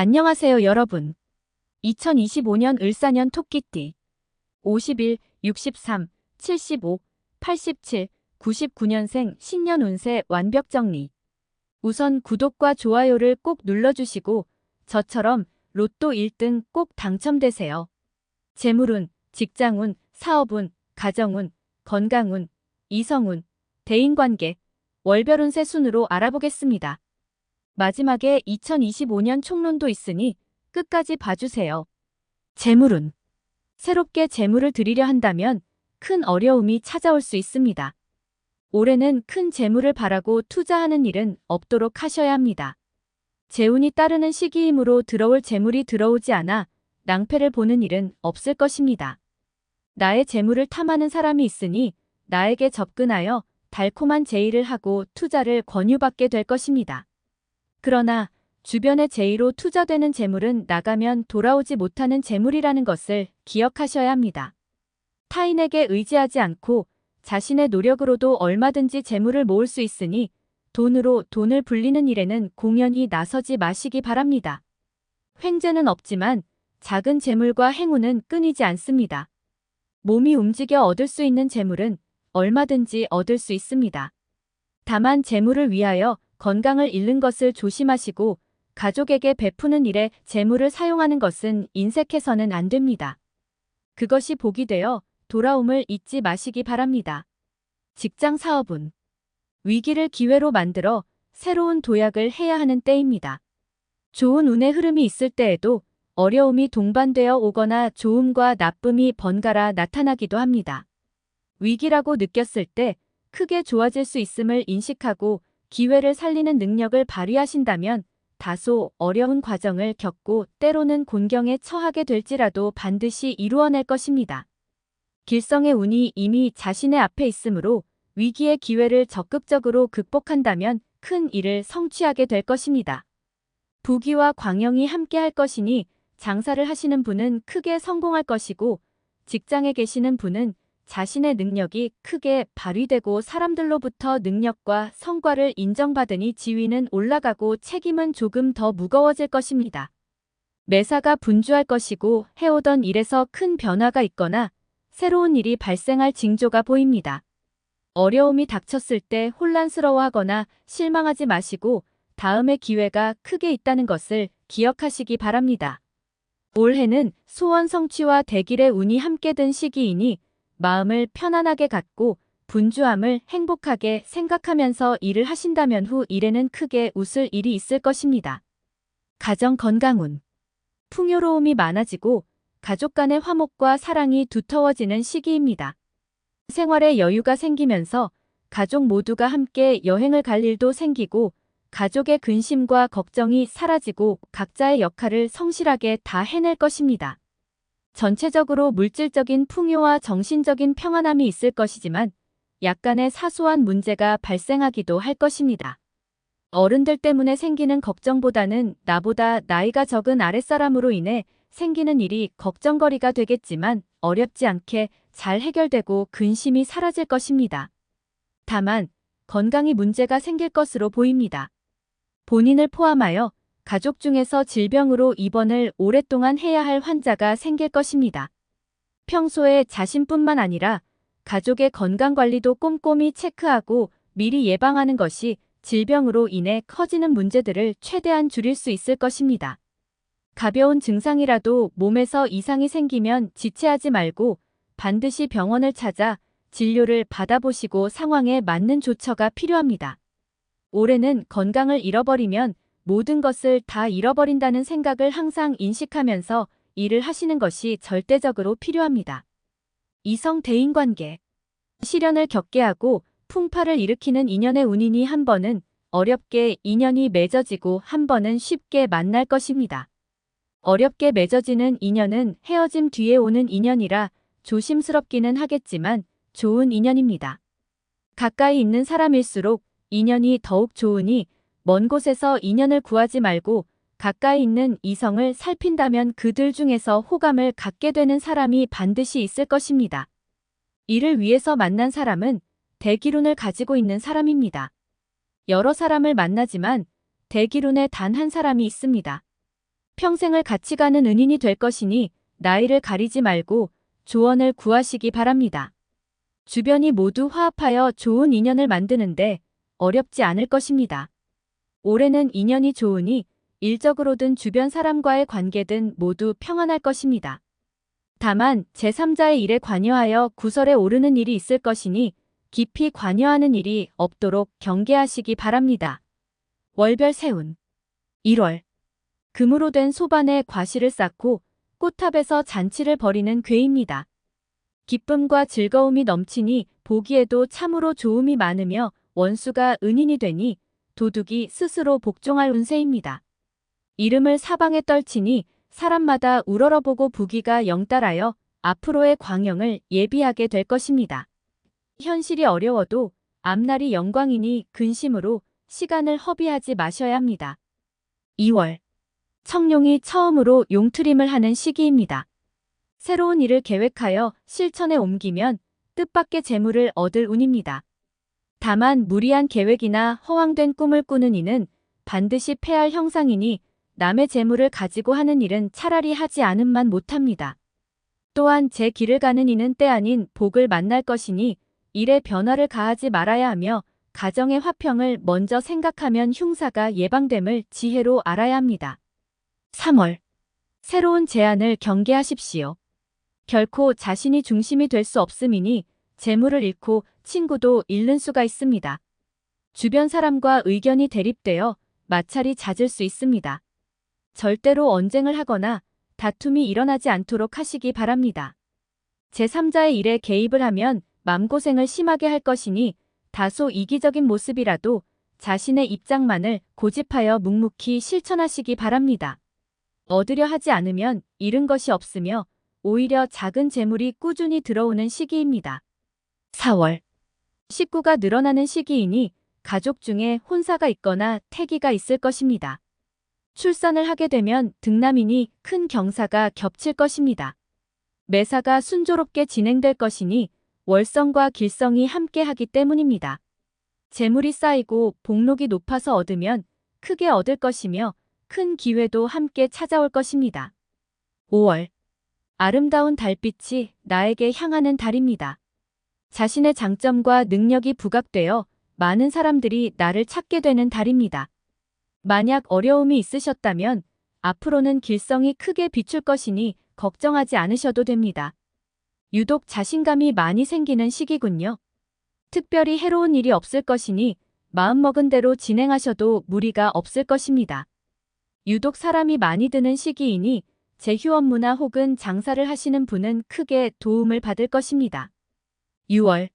안녕하세요 여러분. 2025년 을사년 토끼띠 51, 63, 75, 87, 99년생 신년 운세 완벽 정리. 우선 구독과 좋아요를 꼭 눌러주시고 저처럼 로또 1등 꼭 당첨되세요. 재물운, 직장운, 사업운, 가정운, 건강운, 이성운, 대인관계, 월별 운세 순으로 알아보겠습니다. 마지막에 2025년 총론도 있으니 끝까지 봐주세요. 재물운. 새롭게 재물을 드리려 한다면 큰 어려움이 찾아올 수 있습니다. 올해는 큰 재물을 바라고 투자하는 일은 없도록 하셔야 합니다. 재운이 따르는 시기이므로 들어올 재물이 들어오지 않아 낭패를 보는 일은 없을 것입니다. 나의 재물을 탐하는 사람이 있으니 나에게 접근하여 달콤한 제의를 하고 투자를 권유받게 될 것입니다. 그러나 주변의 제의로 투자되는 재물은 나가면 돌아오지 못하는 재물이라는 것을 기억하셔야 합니다. 타인에게 의지하지 않고 자신의 노력으로도 얼마든지 재물을 모을 수 있으니 돈으로 돈을 불리는 일에는 공연히 나서지 마시기 바랍니다. 횡재는 없지만 작은 재물과 행운은 끊이지 않습니다. 몸이 움직여 얻을 수 있는 재물은 얼마든지 얻을 수 있습니다. 다만 재물을 위하여 건강을 잃는 것을 조심하시고 가족에게 베푸는 일에 재물을 사용하는 것은 인색해서는 안 됩니다. 그것이 복이 되어 돌아옴을 잊지 마시기 바랍니다. 직장 사업은 위기를 기회로 만들어 새로운 도약을 해야 하는 때입니다. 좋은 운의 흐름이 있을 때에도 어려움이 동반되어 오거나 좋음과 나쁨이 번갈아 나타나기도 합니다. 위기라고 느꼈을 때 크게 좋아질 수 있음을 인식하고 기회를 살리는 능력을 발휘하신다면 다소 어려운 과정을 겪고 때로는 곤경에 처하게 될지라도 반드시 이루어낼 것입니다. 길성의 운이 이미 자신의 앞에 있으므로 위기의 기회를 적극적으로 극복한다면 큰 일을 성취하게 될 것입니다. 부귀와 광영이 함께 할 것이니 장사를 하시는 분은 크게 성공할 것이고 직장에 계시는 분은 자신의 능력이 크게 발휘되고 사람들로부터 능력과 성과를 인정받으니 지위는 올라가고 책임은 조금 더 무거워질 것입니다. 매사가 분주할 것이고 해오던 일에서 큰 변화가 있거나 새로운 일이 발생할 징조가 보입니다. 어려움이 닥쳤을 때 혼란스러워하거나 실망하지 마시고 다음의 기회가 크게 있다는 것을 기억하시기 바랍니다. 올해는 소원 성취와 대길의 운이 함께 든 시기이니 마음을 편안하게 갖고 분주함을 행복하게 생각하면서 일을 하신다면 후 일에는 크게 웃을 일이 있을 것입니다. 가정 건강운. 풍요로움이 많아지고 가족 간의 화목과 사랑이 두터워지는 시기입니다. 생활에 여유가 생기면서 가족 모두가 함께 여행을 갈 일도 생기고 가족의 근심과 걱정이 사라지고 각자의 역할을 성실하게 다 해낼 것입니다. 전체적으로 물질적인 풍요와 정신적인 평안함이 있을 것이지만 약간의 사소한 문제가 발생하기도 할 것입니다. 어른들 때문에 생기는 걱정보다는 나보다 나이가 적은 아랫사람으로 인해 생기는 일이 걱정거리가 되겠지만 어렵지 않게 잘 해결되고 근심이 사라질 것입니다. 다만 건강이 문제가 생길 것으로 보입니다. 본인을 포함하여 가족 중에서 질병으로 입원을 오랫동안 해야 할 환자가 생길 것입니다. 평소에 자신뿐만 아니라 가족의 건강 관리도 꼼꼼히 체크하고 미리 예방하는 것이 질병으로 인해 커지는 문제들을 최대한 줄일 수 있을 것입니다. 가벼운 증상이라도 몸에서 이상이 생기면 지체하지 말고 반드시 병원을 찾아 진료를 받아보시고 상황에 맞는 조처가 필요합니다. 올해는 건강을 잃어버리면 모든 것을 다 잃어버린다는 생각을 항상 인식하면서 일을 하시는 것이 절대적으로 필요합니다. 이성 대인 관계. 시련을 겪게 하고 풍파를 일으키는 인연의 운이니 한 번은 어렵게 인연이 맺어지고 한 번은 쉽게 만날 것입니다. 어렵게 맺어지는 인연은 헤어짐 뒤에 오는 인연이라 조심스럽기는 하겠지만 좋은 인연입니다. 가까이 있는 사람일수록 인연이 더욱 좋으니 먼 곳에서 인연을 구하지 말고 가까이 있는 이성을 살핀다면 그들 중에서 호감을 갖게 되는 사람이 반드시 있을 것입니다. 이를 위해서 만난 사람은 대기론을 가지고 있는 사람입니다. 여러 사람을 만나지만 대기론에 단 한 사람이 있습니다. 평생을 같이 가는 은인이 될 것이니 나이를 가리지 말고 조언을 구하시기 바랍니다. 주변이 모두 화합하여 좋은 인연을 만드는데 어렵지 않을 것입니다. 올해는 인연이 좋으니 일적으로든 주변 사람과의 관계든 모두 평안할 것입니다. 다만 제3자의 일에 관여하여 구설에 오르는 일이 있을 것이니 깊이 관여하는 일이 없도록 경계하시기 바랍니다. 월별 세운 1월 금으로 된 소반에 과실을 쌓고 꽃탑에서 잔치를 벌이는 괴입니다. 기쁨과 즐거움이 넘치니 보기에도 참으로 좋음이 많으며 원수가 은인이 되니 도둑이 스스로 복종할 운세입니다. 이름을 사방에 떨치니 사람마다 우러러보고 부기가 영달하여 앞으로의 광영을 예비하게 될 것입니다. 현실이 어려워도 앞날이 영광이니 근심으로 시간을 허비하지 마셔야 합니다. 2월 청룡이 처음으로 용투림을 하는 시기입니다. 새로운 일을 계획하여 실천에 옮기면 뜻밖의 재물을 얻을 운입니다. 다만 무리한 계획이나 허황된 꿈을 꾸는 이는 반드시 패할 형상이니 남의 재물을 가지고 하는 일은 차라리 하지 않음만 못합니다. 또한 제 길을 가는 이는 때 아닌 복을 만날 것이니 일에 변화를 가하지 말아야 하며 가정의 화평을 먼저 생각하면 흉사가 예방됨을 지혜로 알아야 합니다. 3월 새로운 제안을 경계하십시오. 결코 자신이 중심이 될 수 없음이니 재물을 잃고 친구도 잃는 수가 있습니다. 주변 사람과 의견이 대립되어 마찰이 잦을 수 있습니다. 절대로 언쟁을 하거나 다툼이 일어나지 않도록 하시기 바랍니다. 제3자의 일에 개입을 하면 맘고생을 심하게 할 것이니 다소 이기적인 모습이라도 자신의 입장만을 고집하여 묵묵히 실천하시기 바랍니다. 얻으려 하지 않으면 잃은 것이 없으며 오히려 작은 재물이 꾸준히 들어오는 시기입니다. 4월 식구가 늘어나는 시기이니 가족 중에 혼사가 있거나 태기가 있을 것입니다. 출산을 하게 되면 등남이니 큰 경사가 겹칠 것입니다. 매사가 순조롭게 진행될 것이니 월성과 길성이 함께하기 때문입니다. 재물이 쌓이고 복록이 높아서 얻으면 크게 얻을 것이며 큰 기회도 함께 찾아올 것입니다. 5월 아름다운 달빛이 나에게 향하는 달입니다. 자신의 장점과 능력이 부각되어 많은 사람들이 나를 찾게 되는 달입니다. 만약 어려움이 있으셨다면 앞으로는 길성이 크게 비출 것이니 걱정하지 않으셔도 됩니다. 유독 자신감이 많이 생기는 시기군요. 특별히 해로운 일이 없을 것이니 마음먹은 대로 진행하셔도 무리가 없을 것입니다. 유독 사람이 많이 드는 시기이니 제휴 업무나 혹은 장사를 하시는 분은 크게 도움을 받을 것입니다. 6월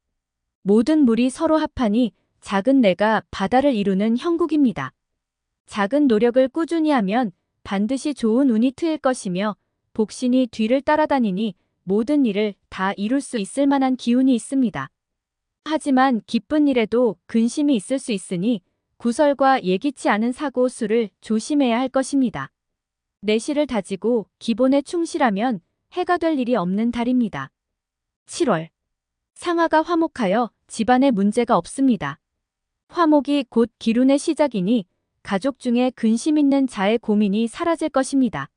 모든 물이 서로 합하니 작은 내가 바다를 이루는 형국입니다. 작은 노력을 꾸준히 하면 반드시 좋은 운이 트일 것이며 복신이 뒤를 따라다니니 모든 일을 다 이룰 수 있을 만한 기운이 있습니다. 하지만 기쁜 일에도 근심이 있을 수 있으니 구설과 예기치 않은 사고 수를 조심해야 할 것입니다. 내실을 다지고 기본에 충실하면 해가 될 일이 없는 달입니다. 7월 상하가 화목하여 집안에 문제가 없습니다. 화목이 곧 기운의 시작이니 가족 중에 근심 있는 자의 고민이 사라질 것입니다.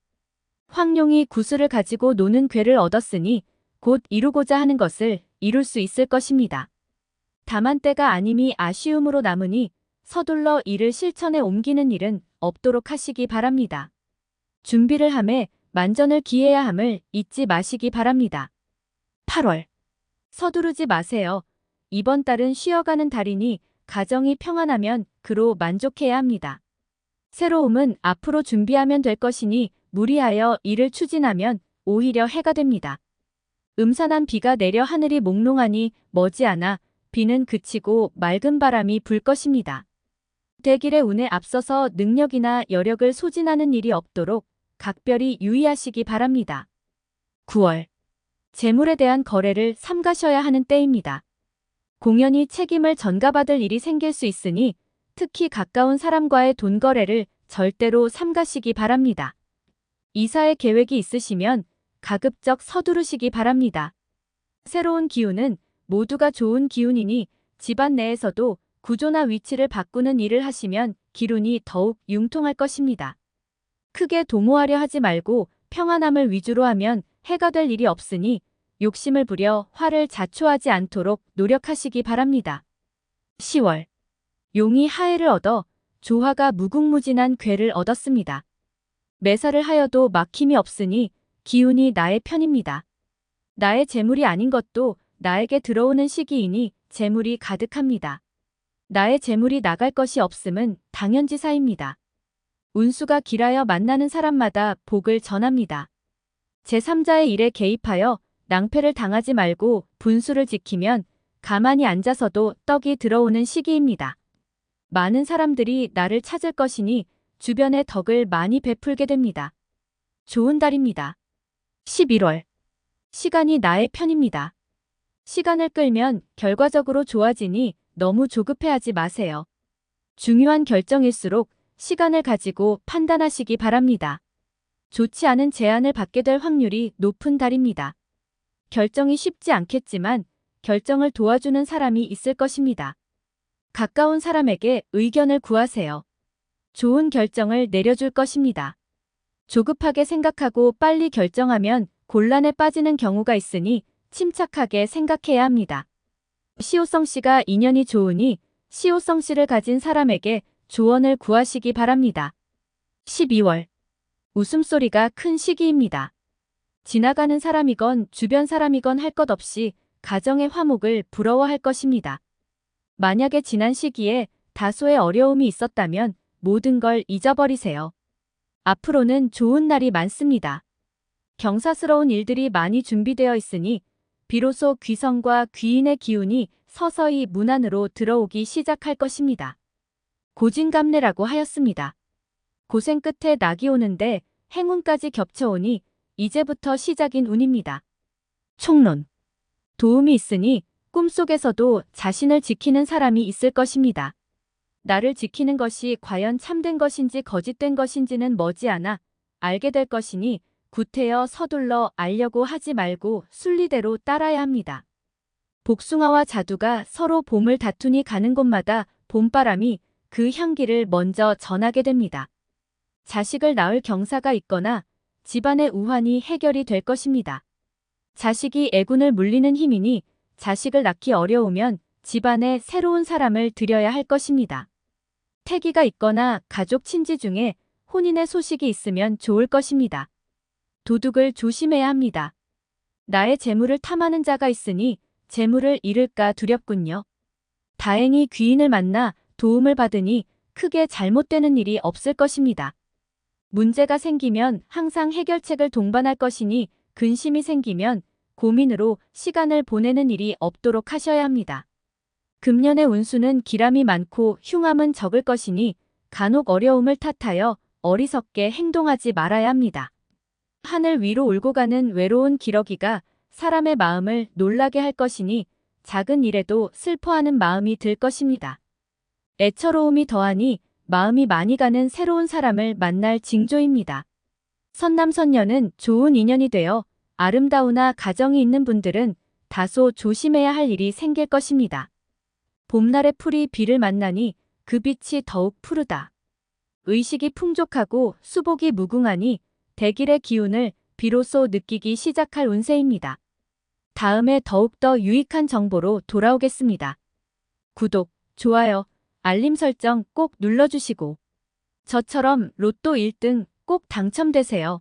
황룡이 구슬을 가지고 노는 괴를 얻었으니 곧 이루고자 하는 것을 이룰 수 있을 것입니다. 다만 때가 아님이 아쉬움으로 남으니 서둘러 이를 실천에 옮기는 일은 없도록 하시기 바랍니다. 준비를 함에 만전을 기해야 함을 잊지 마시기 바랍니다. 8월 서두르지 마세요. 이번 달은 쉬어가는 달이니 가정이 평안하면 그로 만족해야 합니다. 새로움은 앞으로 준비하면 될 것이니 무리하여 일을 추진하면 오히려 해가 됩니다. 음산한 비가 내려 하늘이 몽롱하니 머지않아 비는 그치고 맑은 바람이 불 것입니다. 대길의 운에 앞서서 능력이나 여력을 소진하는 일이 없도록 각별히 유의하시기 바랍니다. 9월 재물에 대한 거래를 삼가셔야 하는 때입니다. 공연히 책임을 전가받을 일이 생길 수 있으니 특히 가까운 사람과의 돈 거래를 절대로 삼가시기 바랍니다. 이사의 계획이 있으시면 가급적 서두르시기 바랍니다. 새로운 기운은 모두가 좋은 기운이니 집안 내에서도 구조나 위치를 바꾸는 일을 하시면 기운이 더욱 융통할 것입니다. 크게 도모하려 하지 말고 평안함을 위주로 하면 해가 될 일이 없으니 욕심을 부려 화를 자초하지 않도록 노력하시기 바랍니다. 10월. 용이 하해를 얻어 조화가 무궁무진한 괴를 얻었습니다. 매사를 하여도 막힘이 없으니 기운이 나의 편입니다. 나의 재물이 아닌 것도 나에게 들어오는 시기이니 재물이 가득합니다. 나의 재물이 나갈 것이 없음은 당연지사입니다. 운수가 길하여 만나는 사람마다 복을 전합니다. 제3자의 일에 개입하여 낭패를 당하지 말고 분수를 지키면 가만히 앉아서도 떡이 들어오는 시기입니다. 많은 사람들이 나를 찾을 것이니 주변에 덕을 많이 베풀게 됩니다. 좋은 달입니다. 11월. 시간이 나의 편입니다. 시간을 끌면 결과적으로 좋아지니 너무 조급해하지 마세요. 중요한 결정일수록 시간을 가지고 판단하시기 바랍니다. 좋지 않은 제안을 받게 될 확률이 높은 달입니다. 결정이 쉽지 않겠지만 결정을 도와주는 사람이 있을 것입니다. 가까운 사람에게 의견을 구하세요. 좋은 결정을 내려줄 것입니다. 조급하게 생각하고 빨리 결정하면 곤란에 빠지는 경우가 있으니 침착하게 생각해야 합니다. 시호성 씨가 인연이 좋으니 시호성 씨를 가진 사람에게 조언을 구하시기 바랍니다. 12월. 웃음소리가 큰 시기입니다. 지나가는 사람이건 주변 사람이건 할 것 없이 가정의 화목을 부러워할 것입니다. 만약에 지난 시기에 다소의 어려움이 있었다면 모든 걸 잊어버리세요. 앞으로는 좋은 날이 많습니다. 경사스러운 일들이 많이 준비되어 있으니 비로소 귀성과 귀인의 기운이 서서히 문 안으로 들어오기 시작할 것입니다. 고진감래라고 하였습니다. 고생 끝에 낙이 오는데 행운까지 겹쳐오니 이제부터 시작인 운입니다. 총론. 도움이 있으니 꿈속에서도 자신을 지키는 사람이 있을 것입니다. 나를 지키는 것이 과연 참된 것인지 거짓된 것인지는 머지않아 알게 될 것이니 구태여 서둘러 알려고 하지 말고 순리대로 따라야 합니다. 복숭아와 자두가 서로 봄을 다투니 가는 곳마다 봄바람이 그 향기를 먼저 전하게 됩니다. 자식을 낳을 경사가 있거나 집안의 우환이 해결이 될 것입니다. 자식이 애군을 물리는 힘이니 자식을 낳기 어려우면 집안에 새로운 사람을 들여야 할 것입니다. 태기가 있거나 가족 친지 중에 혼인의 소식이 있으면 좋을 것입니다. 도둑을 조심해야 합니다. 나의 재물을 탐하는 자가 있으니 재물을 잃을까 두렵군요. 다행히 귀인을 만나 도움을 받으니 크게 잘못되는 일이 없을 것입니다. 문제가 생기면 항상 해결책을 동반할 것이니 근심이 생기면 고민으로 시간을 보내는 일이 없도록 하셔야 합니다. 금년의 운수는 기람이 많고 흉함은 적을 것이니 간혹 어려움을 탓하여 어리석게 행동하지 말아야 합니다. 하늘 위로 울고 가는 외로운 기러기가 사람의 마음을 놀라게 할 것이니 작은 일에도 슬퍼하는 마음이 들 것입니다. 애처로움이 더하니 마음이 많이 가는 새로운 사람을 만날 징조입니다. 선남선녀는 좋은 인연이 되어 아름다우나 가정이 있는 분들은 다소 조심해야 할 일이 생길 것입니다. 봄날의 풀이 비를 만나니 그 빛이 더욱 푸르다. 의식이 풍족하고 수복이 무궁하니 대길의 기운을 비로소 느끼기 시작할 운세입니다. 다음에 더욱더 유익한 정보로 돌아오겠습니다. 구독, 좋아요, 알림 설정 꼭 눌러주시고 저처럼 로또 1등 꼭 당첨되세요.